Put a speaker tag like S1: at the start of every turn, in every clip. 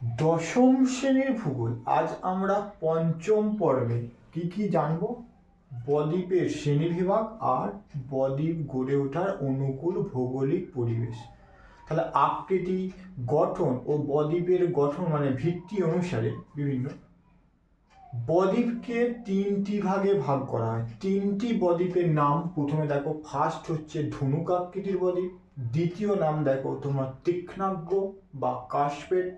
S1: দশম শ্রেণির ভূগোল। আজ আমরা পঞ্চম পর্বে কি কি জানব? বদ্বীপের শ্রেণীবিভাগ আর বদ্বীপ গড়ে ওঠার অনুকূল ভৌগোলিক পরিবেশ। তাহলে আকৃতি, গঠন ও বদ্বীপের গঠন মানে ভিত্তি অনুসারে বিভিন্ন। বদ্বীপকে তিনটি ভাগে ভাগ করা হয়। তিনটি বদ্বীপের নাম প্রথমে দেখো ফার্স্ট হচ্ছে ধনুক আকৃতির বদ্বীপ, দ্বিতীয় নাম দেখো তোমার তীক্ষ্ণাজ্ঞ বা কাশপেট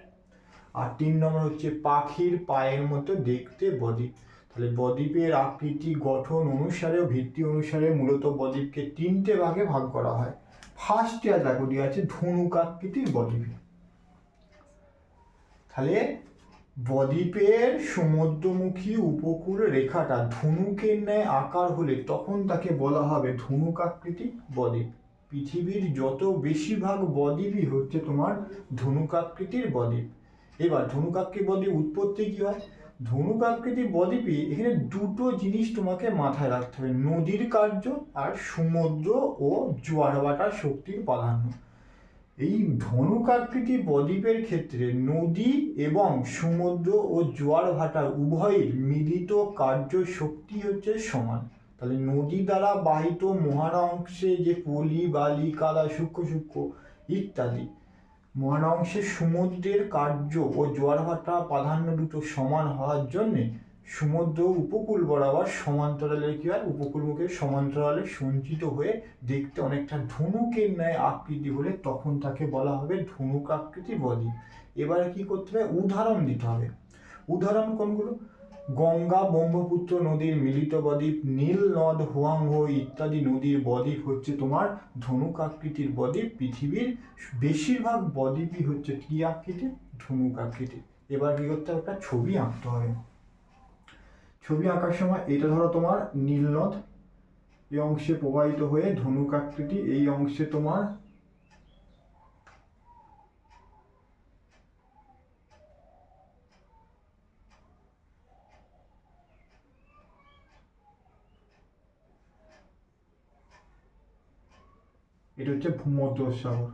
S1: আর তিন নম্বর হচ্ছে পাখির পায়ের মতো দেখতে বদ্বীপ। তাহলে বদ্বীপের আকৃতি, গঠন অনুসারে ভিত্তি অনুসারে মূলত বদ্বীপকে তিনটে ভাগে ভাগ করা হয়। ফার্স্টে আর দেখো দিয়ে আছে ধনুক আকৃতির বদ্বীপ। তাহলে বদ্বীপের সমুদ্রমুখী উপকূল রেখাটা ধনুকের ন্যায় আকার হলে তখন তাকে বলা হবে ধনুক আকৃতি বদ্বীপ। পৃথিবীর যত বেশিরভাগ বদ্বীপই হচ্ছে তোমার ধনুক আকৃতির বদ্বীপ। এবার ধনুক আকৃতির বদ্বীপ উৎপত্তি কি হয়? ধনুক আকৃতির বদ্বীপে এখানে দুটো জিনিস তোমাকে মাথায় রাখতে হবে, নদীর কার্য আর সমুদ্র ও জোয়ার ভাটার শক্তির প্রাধান্য। এই ধনুক আকৃতি বদ্বীপের ক্ষেত্রে নদী এবং সমুদ্র ও জোয়ার ভাটার উভয়ের মিলিত কার্য শক্তি হচ্ছে সমান। তাহলে নদী দ্বারা বাহিত মহান অংশে যে পলি, বালি, কাদা, সূক্ষ্ম সূক্ষ্ম ইত্যাদি মহান অংশে সমুদ্রের কার্য ও জোয়ার ভাটা প্রাধান্য দুটো সমান হওয়ার জন্যে সমুদ্র উপকূল বরাবর সমান্তরালে কি হয়? উপকূলমুখে সমান্তরালে সঞ্চিত হয়ে দেখতে অনেকটা ধনুকের ন্যায় আকৃতি হলে তখন তাকে বলা হবে ধনুক আকৃতি বদ্বীপ। এবারে কি করতে হবে? উদাহরণ দিতে হবে। উদাহরণ কোনগুলো? গঙ্গা, ব্রহ্মপুত্র নদীর মিলিত বদ্বীপ, নীল নদ হুয়াংহো ইত্যাদি নদীর বদ্বীপ হচ্ছে তোমার ধনুক আকৃতির বদ্বীপ। পৃথিবীর বেশিরভাগ বদ্বীপই হচ্ছে কি আকৃতির? ধনুক আকৃতির। এবার কি করতে হবে? একটা ছবি আঁকতে হবে। ছবি আঁকার সময় এটা ধরো তোমার নীলনদ এই অংশে প্রবাহিত হয়ে ধনুক আকৃতি, এই অংশে তোমার এটা হচ্ছে ভূমধ্য সাগর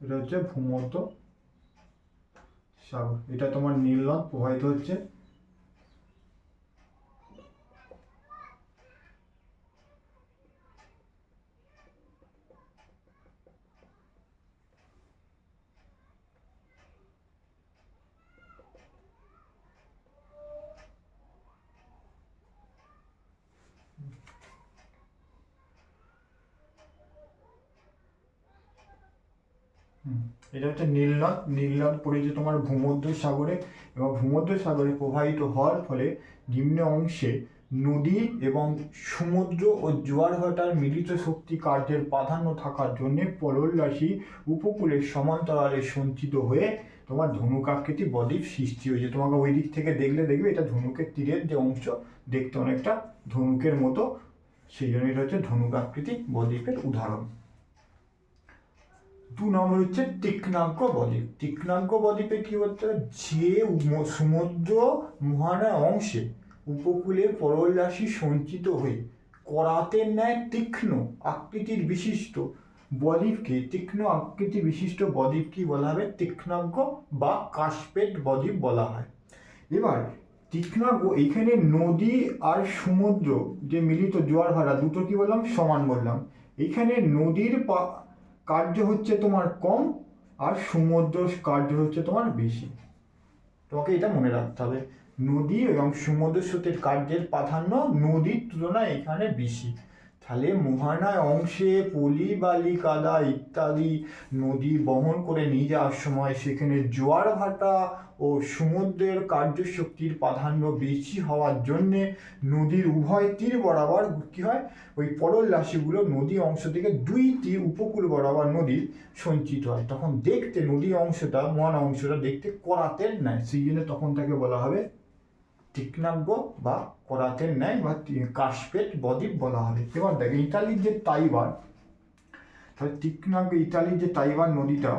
S1: এটা হচ্ছে ভূমধ্য সাগর এটা তোমার নীল নদ প্রবাহিত হচ্ছে। এটা হচ্ছে নীলনদ নীলনদ পড়েছে তোমার ভূমধ্য সাগরে এবং ভূমধ্য সাগরে প্রবাহিত হওয়ার ফলে নিম্ন অংশে নদী এবং সমুদ্র ও জোয়ার ভাটার মিলিত শক্তি কার্যের প্রাধান্য থাকার জন্যে পলল রাশি উপকূলের সমান্তরালে সঞ্চিত হয়ে তোমার ধনুকাকৃতি বদ্বীপ সৃষ্টি হয়েছে। তোমাকে ওই দিক থেকে দেখলে দেখবে এটা ধনুকের তীরের যে অংশ, দেখতে অনেকটা ধনুকের মতো। সেই জন্য এটা হচ্ছে ধনুক আকৃতি বদ্বীপের উদাহরণ। দু নম্বর হচ্ছে তীক্ষ্ণাজ্ঞ বদ্বীপ। তীক্ষ্ণাজ্ঞ বদ্বীপে কি হচ্ছে? যে সমুদ্র মহানা অংশে উপকূলে পরল রাশি সঞ্চিত হয়ে করাতের ন্যায় তীক্ষ্ণ আকৃতির বিশিষ্ট বদ্বীপকে, তীক্ষ্ণ আকৃতি বিশিষ্ট বদ্বীপ কি বলা হবে তীক্ষ্ণাজ্ঞ বা কাশপেট বদ্বীপ বলা হয়। এবার তীক্ষ্ণাজ্ঞ এখানে নদী আর সমুদ্র যে মিলিত জোয়ার ভাড়া দুটো কি বললাম? সমান বললাম। এখানে নদীর পা- কার্য হচ্ছে তোমার কম আর সমুদ্র কার্য হচ্ছে তোমার বেশি। তোমাকে এটা মনে রাখতে হবে। নদী এবং সমুদ্র স্রোতের কার্যের প্রাধান্য নদীর তুলনায় এখানে বেশি। তাহলে মোহানায় অংশে পলি, বালি, কাদা ইত্যাদি নদী বহন করে নিয়ে যাওয়ার সময় সেখানে জোয়ার ভাটা ও সমুদ্রের কার্যশক্তির প্রাধান্য বেশি হওয়ার জন্যে নদীর উভয় তীর বরাবর কী হয়? ওই পরল রাশিগুলো নদী অংশ থেকে দুই তীর উপকূল বরাবর নদী সঞ্চিত হয়। তখন দেখতে নদী অংশটা, মহান অংশটা দেখতে করাতের ন্যায়। সেই জন্য তখন তাকে বলা হবে তীক্ষ্ণাজ্ঞ বা করাতের ন্যায় বা কাশপেট বদ্বীপ বলা হবে এবার দেখ ইতালির যে তাইবার তাহলে তীক্ষ্ণাজ্ঞ ইতালির যে তাইবার নদীটা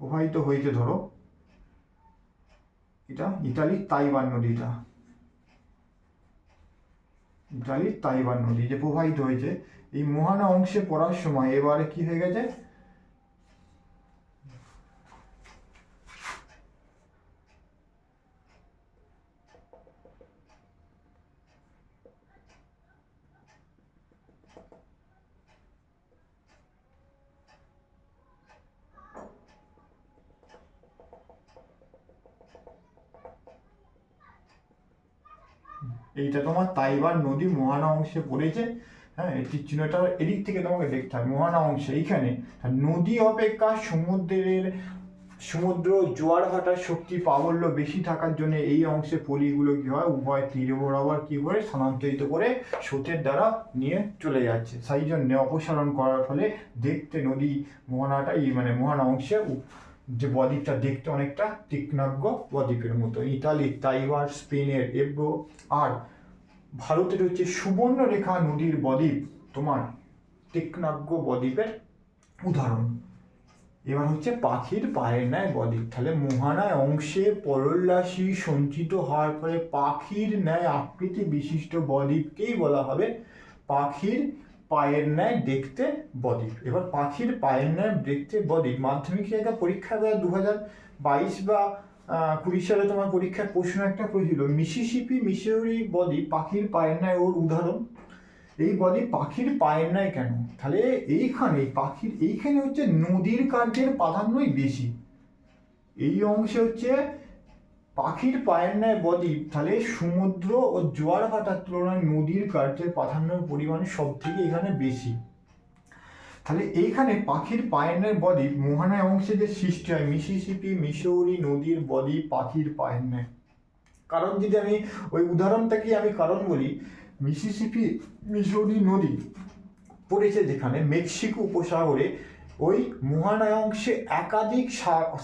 S1: প্রবাহিত হয়েছে, ধরো, এটা ইতালির তাইবার নদীটা। ইতালির তাইবার নদী যে প্রবাহিত হয়েছে, এই মোহানা অংশে পড়ার সময় এবারে কি হয়ে গেছে? এইটা তোমার তাইবার নদী মোহানা অংশে পড়েছে। হ্যাঁ এই চিহ্নটা এদিক থেকে তোমাকে দেখতে হবে, মোহানা অংশে এইখানে। নদী অপেক্ষা সমুদ্রের, সমুদ্র জোয়ার ভাটার শক্তি প্রাবল্য বেশি থাকার জন্য এই অংশে পলিগুলো কি হয়, উভয় তীর বরাবর কি করে স্থানান্তরিত করে স্রোতের দ্বারা নিয়ে চলে যাচ্ছে। সেই জন্য অপসারণ করার ফলে দেখতে নদী মোহনাটা মানে মোহনা অংশে যে বদ্বীপটা দেখতে অনেকটা তীক্ষ্ণাজ্ঞ বদ্বীপের মতো ইতালি, তাইওয়ান, স্পেনের, এব্রো আর ভারতের হচ্ছে সুবর্ণরেখা নদীর বদ্বীপ তোমার তীক্ষ্ণাজ্ঞ বদ্বীপের উদাহরণ। এবার হচ্ছে পাখির পায়ের ন্যায় বদ্বীপ। তাহলে মোহানায় অংশে পরল্লাসী সঞ্চিত হওয়ার ফলে পাখির ন্যায় আকৃতি বিশিষ্ট বদ্বীপকেই বলা হবে পাখির পায়ের ন্যায় দেখতে বদ্বীপ এবার পাখির পায়ের ন্যায় দেখতে বদ্বীপ মাধ্যমিক একটা পরীক্ষা দেওয়া দু হাজার বাইশ বা কুড়ি সালে তোমার পরীক্ষার প্রশ্ন একটা করেছিল মিসিসিপি মিশরি বদ্বীপ পাখির পায়ের ন্যায় ওর উদাহরণ। এই বদ্বীপ পাখির পায়ের ন্যায় কেন? তাহলে এইখানে পাখির, এইখানে হচ্ছে নদীর কার্যের প্রাধান্যই বেশি। এই অংশে হচ্ছে পাখির পায়ের ন্যায় বদ্বীপ, তাহলে সমুদ্র ও জোয়ার ভাটার তুলনায় নদীর কার্যের প্রাধান্যের পরিমাণ সব থেকে এখানে বেশি। তাহলে এইখানে পাখির পায়ের ন্যায় বদ্বীপ, মোহানায় অংশে যে সৃষ্টি হয় মিসিসিপি, মিসৌরি নদীর বদ্বীপ পাখির পায়ের ন্যায়। কারণ যদি আমি ওই উদাহরণটাকে আমি কারণ বলি, মিসিসিপি, মিসৌরি নদী পড়েছে যেখানে মেক্সিকো উপসাগরে ওই মহানায় অংশে একাধিক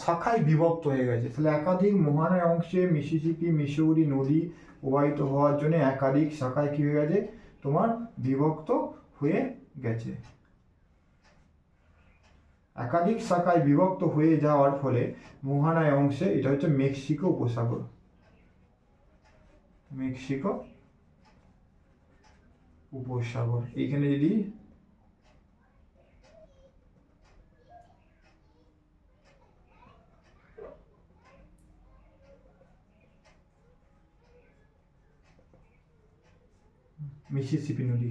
S1: শাখায় বিভক্ত হয়ে গেছে। তাহলে একাধিক মহানায় অংশে মিসিসিপি মিসৌরি নদী প্রবাহিত হওয়ার জন্য একাধিক শাখায় কি হয়ে গেছে? তোমার বিভক্ত হয়ে গেছে। একাধিক শাখায় বিভক্ত হয়ে যাওয়ার ফলে মোহানায় অংশে এটা হচ্ছে মেক্সিকো উপসাগর। মেক্সিকো উপসাগর। এইখানে যদি মিসিসিপি নদী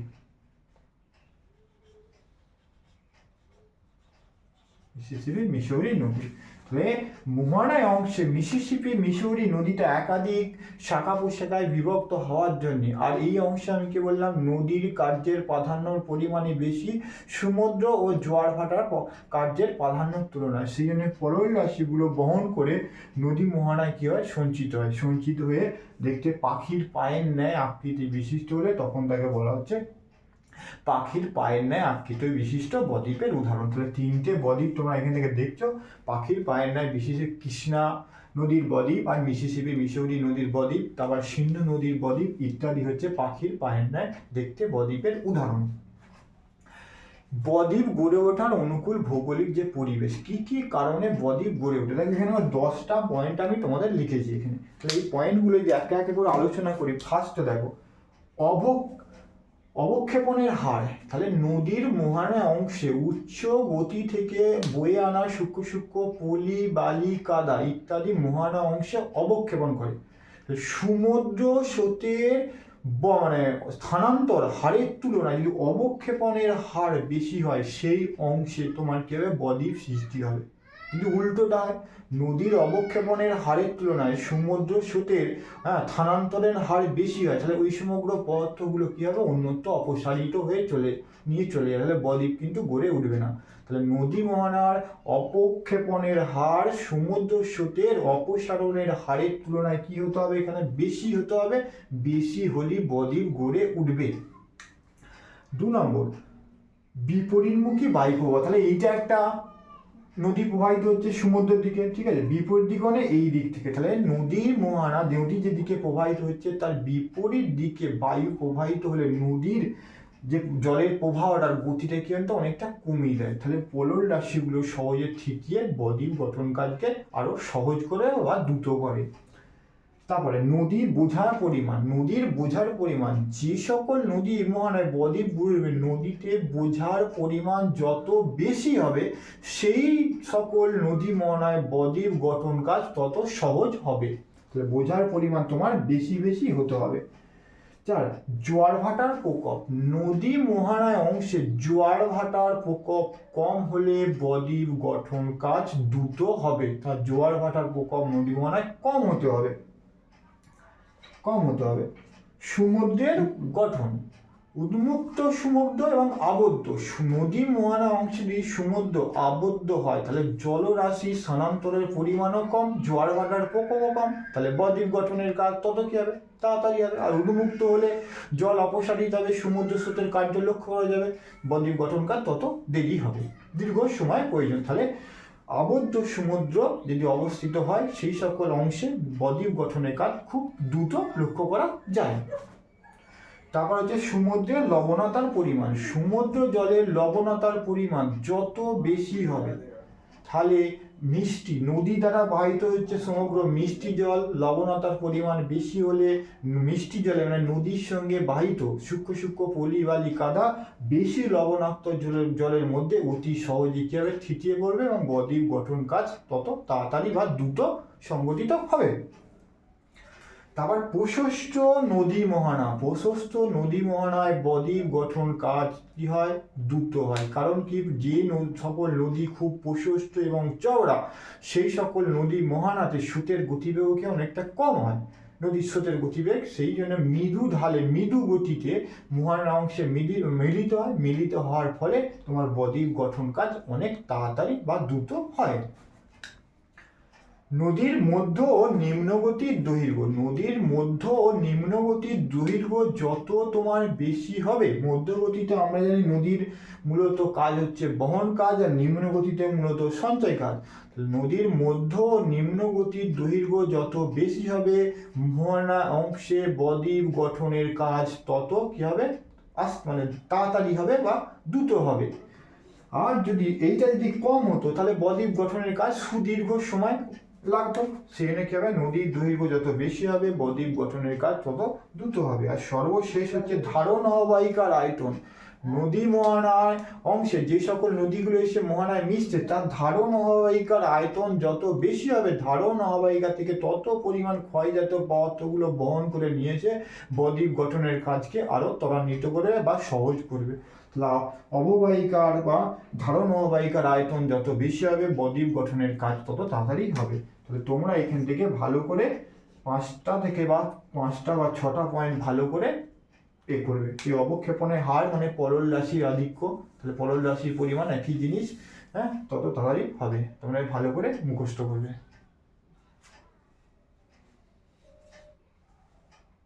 S1: মিসিসিপি মিসৌরি নদী তবে মোহানায় অংশে মিসিসিপি, মিসৌরি নদীটা একাধিক শাখা প্রশাখায় বিভক্ত হওয়ার জন্য। আর এই অংশে আমি কি বললাম? নদীর কার্যের প্রাধান্যর পরিমাণে বেশি, সমুদ্র ও জোয়ার ভাটার কার্যের প্রাধান্যর তুলনায়। সেই জন্য পলল রাশিগুলো বহন করে নদী মোহানায় কী হয়? সঞ্চিত হয়। সঞ্চিত হয়ে দেখতে পাখির পায়ের ন্যায় আকৃতি বিশিষ্ট হলে তখন তাকে বলা হচ্ছে পাখির পায়ের ন্যায় আকৃত বিশিষ্ট বদ্বীপের উদাহরণ। তাহলে তিনটে বদ্বীপ তোমরা এখান থেকে দেখছ। পাখির পায়ের ন্যায় বিশেষ কৃষ্ণা নদীর বদ্বীপ আর মিসিসিপি মিসৌরি নদীর বদ্বীপ, তারপর সিন্ধু নদীর বদ্বীপ ইত্যাদি হচ্ছে পাখির পায়ের ন্যায় দেখতে বদ্বীপের উদাহরণ। বদ্বীপ গড়ে ওঠার অনুকূল ভৌগোলিক যে পরিবেশ, কি কি কারণে বদ্বীপ গড়ে ওঠে? দেখো এখানে আমার দশটা পয়েন্ট আমি তোমাদের লিখেছি এখানে। তো এই পয়েন্টগুলো যদি একে একে করে আলোচনা করি ফার্স্ট দেখো, অবক অবক্ষেপণের হার, তাহলে নদীর মোহানা অংশে উচ্চ গতি থেকে বয়ে আনা সূক্ষ্ম সূক্ষ্ম পলি, বালি, কাদা ইত্যাদি মোহানা অংশে অবক্ষেপণ করে। সমুদ্র স্রোতের মানে স্থানান্তর হারের তুলনায় যদি অবক্ষেপণের হার বেশি হয়, সেই অংশে তোমার কি হবে? বদ্বীপ সৃষ্টি হবে। কিন্তু উল্টোটা হয় নদীর অবক্ষেপণের হারের তুলনায় সমুদ্র স্রোতের হ্যাঁ স্থানান্তরের হার বেশি হয়। তাহলে ওই সমগ্র পদার্থগুলো কী হবে? অন্যত্র অপসারিত হয়ে চলে, নিয়ে চলে যাবে তাহলে বদ্বীপ কিন্তু গড়ে উঠবে না। তাহলে নদী মোহনার অপক্ষেপণের হার সমুদ্র স্রোতের অপসারণের হারের তুলনায় কী হতে হবে? এখানে বেশি হতে হবে। বেশি হলেই বদ্বীপ গড়ে উঠবে। দু নম্বর, বিপরীতমুখী বায়ু প্রবাহ তাহলে এইটা একটা নদী প্রবাহিত হচ্ছে সমুদ্রের দিকে, ঠিক আছে? বিপরীত দিগণে এই দিক থেকে। তাহলে নদীর মোহানা নদী যেদিকে প্রবাহিত হচ্ছে, তার বিপরীত দিকে বায়ু প্রবাহিত হলে নদীর যে জলের প্রবাহটার গতিটা কি হয় অনেকটা কমিয়ে দেয়। তাহলে পোলর রাশিগুলো সহজে ঠিকিয়ে বদ্বীপ গঠন কাজকে আরও সহজ করে বা দ্রুত করে। তারপরে নদীর বোঝার পরিমাণ, নদীর বোঝার পরিমাণ, যে সকল নদী মোহনায় বদ্বীপ নদীতে বোঝার পরিমাণ যত বেশি হবে, সেই সকল নদী মোহনায় বদ্বীপ গঠন কাজ তত সহজ হবে। তাহলে বোঝার পরিমাণ তোমার বেশি বেশি হতে হবে। চার, জোয়ার ভাটার প্রকোপ, নদী মোহানায় অংশে জোয়ার ভাটার প্রকোপ কম হলে বদ্বীপ গঠন কাজ দ্রুত হবে। তার জোয়ার ভাটার প্রকোপ নদী মোহানায় কম হতে হবে। কম হতে হবে। সমুদ্রের গঠন, উন্মুক্ত সমুদ্র এবং আবদ্ধ। নদী মোহনা অংশে যদি সমুদ্র আবদ্ধ হয়, তাহলে জলরাশি স্থানান্তরের পরিমাণও কম, জোয়ার ভাটার প্রকোপও কম, তাহলে বদ্বীপ গঠনের কাজ তত কি হবে? তাড়াতাড়ি হবে। আর উন্মুক্ত হলে জল অপসারিত হবে, সমুদ্র স্রোতের কার্য লক্ষ্য করা যাবে, বদ্বীপ গঠন কাজ তত দেরি হবে। দীর্ঘ সময় প্রয়োজন। তাহলে আবদ্ধ সমুদ্র যদি অবস্থিত হয়, সেই সকল অংশে বদ্বীপ গঠনের কাজ খুব দ্রুত লক্ষ্য করা যায়। তারপর হচ্ছে সমুদ্রের লবণতার পরিমাণ। সমুদ্র জলের লবণতার পরিমাণ যত বেশি হবে, তাহলে মিষ্টি, নদী দ্বারা বাহিত হচ্ছে সমগ্র মিষ্টি জল, লবণতার পরিমাণ বেশি হলে মিষ্টি জলে মানে নদীর সঙ্গে বাহিত সূক্ষ্ম সূক্ষ্ম পলি বালি কাদা বেশি লবণাক্ত জলের জলের মধ্যে অতি সহজে কীভাবে থিতিয়ে পড়বে এবং বদ্বীপ গঠন কাজ তত তাড়াতাড়ি বা দ্রুত সংগঠিত হবে। তারপর প্রশস্ত নদী মোহনা, প্রশস্ত নদী মোহনায় বদ্বীপ গঠন কাজ কি হয়? দ্রুত হয়। কারণ কি? যে সকল নদী খুব প্রশস্ত এবং চওড়া, সেই সকল নদী মোহনাতে স্রোতের গতিবেগ কি অনেকটা কম হয়? নদীর স্রোতের গতিবেগ, সেই জন্য মৃদু ঢালে, মৃদু গতিতে মোহনা অংশে মিলি, মিলিত হয়। মিলিত হওয়ার ফলে তোমার বদ্বীপ গঠন কাজ অনেক তাড়াতাড়ি বা দ্রুত হয়। নদীর মধ্য ও নিম্নগতির দৈর্ঘ্য, নদীর মধ্য ও নিম্নগতির দৈর্ঘ্য যত তোমার বেশি হবে, মধ্যগতিতে আমরা জানি নদীর মূলত কাজ হচ্ছে বহন কাজ আর নিম্নগতিতে মূলত সঞ্চয় কাজ। নদীর মধ্য ও নিম্নগতির দৈর্ঘ্য যত বেশি হবে, মোহনা অংশে বদ্বীপ গঠনের কাজ তত কি হবে? আস মানে তাড়াতাড়ি হবে বা দ্রুত হবে। আর যদি এইটা যদি কম হতো, তাহলে বদ্বীপ গঠনের কাজ সুদীর্ঘ সময় লাগতো। সেখানে কি হবে? নদীর দৈর্ঘ্য যত বেশি হবে, বদ্বীপ গঠনের কাজ তত দ্রুত হবে। আর সর্বশেষ হচ্ছে ধারণ অবাহিকার আয়তন নদী মোহনায় অংশে যে সকল নদীগুলো এসে মোহনায় মিশছে, তার ধারণ অবাহিকার আয়তন যত বেশি হবে, ধারণ অবাহিকা থেকে তত পরিমাণ ক্ষয়জাত পদার্থগুলো বহন করে নিয়েছে, বদ্বীপ গঠনের কাজকে আরও ত্বরান্বিত করে বা সহজ করবে। লা- অববাহিকার বা ধারণ অববাহিকার আয়তন যত বেশি হবে, বদ্বীপ গঠনের কাজ তত তাড়াতাড়ি হবে। তাহলে তোমরা এখান থেকে ভালো করে পাঁচটা থেকে বা পাঁচটা বা ছটা পয়েন্ট ভালো করে এ করবে। এই অবক্ষেপণের হার মানে পরল রাশির আধিক্য। তাহলে পরল রাশির পরিমাণ একই জিনিস হ্যাঁ তত তাড়াতাড়ি হবে। তোমরা ভালো করে মুখস্থ করবে।